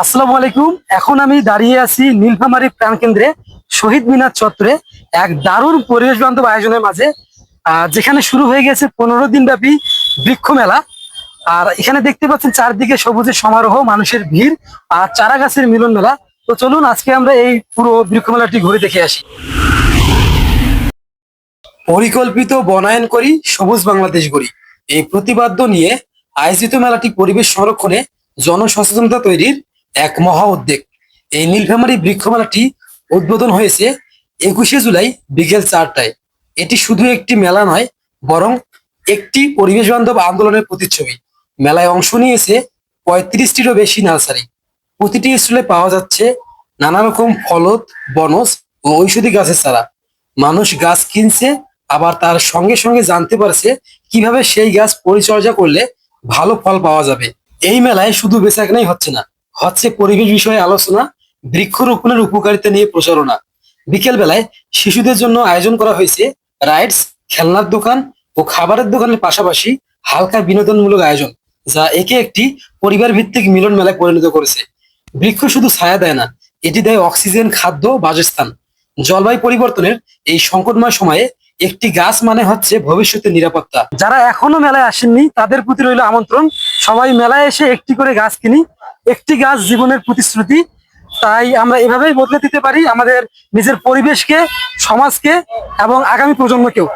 আসসালামু আলাইকুম। এখন আমি দাঁড়িয়ে আছি নীলফামারী প্রাণ কেন্দ্রে শহীদ মিনার চত্বরে এক দারুণ পরিবেশ বান্ধব আয়োজনের মাঝে। যেখানে শুরু হয়ে গেছে পনেরো দিন ব্যাপী বৃক্ষ মেলা। আর এখানে দেখতে পাচ্ছেন চারদিকে সবুজের সমারোহ, মানুষের ভিড় আর চারা গাছের মিলন মেলা। তো চলুন, আজকে আমরা এই পুরো বৃক্ষ মেলাটি ঘুরে দেখে আসি। পরিকল্পিত বনায়ন করি, সবুজ বাংলাদেশ গড়ি। এই প্রতিবাদ্য নিয়ে আয়োজিত মেলাটি পরিবেশ সংরক্ষণে জনসচেতনতা তৈরির এক মহা উদ্যোগ এই নীলফামারী বৃক্ষ মেলাটি উদ্বোধন হয়েছে একুশে জুলাই বিকেল চারটায়। এটি শুধু একটি মেলা নয়, বরং একটি পরিবেশ বান্ধব আন্দোলনের প্রতিচ্ছবি। মেলায় অংশ নিয়েছে পঁয়ত্রিশটিরও বেশি নার্সারি। প্রতিটি স্টলে পাওয়া যাচ্ছে নানা রকম ফলত বনজ ও ঔষধি গাছের চারা। মানুষ গাছ কিনছে, আবার তার সঙ্গে সঙ্গে জানতে পারছে কীভাবে সেই গাছ পরিচর্যা করলে ভালো ফল পাওয়া যাবে। এই মেলায় শুধু বেচাকেনাই হচ্ছে না হচ্ছে পরিবেশ বিষয়ে আলোচনা, বৃক্ষরোপণের উপকারিতা নিয়ে প্রচারণা। বিকেল বেলায় শিশুদের জন্য আয়োজন করা হয়েছে রাইডস, খেলনার দোকান ও খাবারের দোকানের পাশাপাশি হালকা বিনোদনমূলক আয়োজন, যা একে একটি পরিবার ভিত্তিক মিলন মেলায় পরিণত করেছে। বৃক্ষ শুধু ছায়া দেয় না, এটি দেয় অক্সিজেন, খাদ্য বাসস্থান। জলবায়ু পরিবর্তনের এই সংকটময় সময়ে একটি গাছ মানে হচ্ছে ভবিষ্যতের নিরাপত্তা। যারা এখনও মেলায় আসেননি, তাদের প্রতি রইল আমন্ত্রণ। সবাই মেলায় এসে একটি করে গাছ কিনি একটি গাছ জীবনের প্রতিশ্রুতি। তাই আমরা এভাবেই বদলে দিতে পারি আমাদের নিজের পরিবেশকে, সমাজকে এবং আগামী প্রজন্মকেও।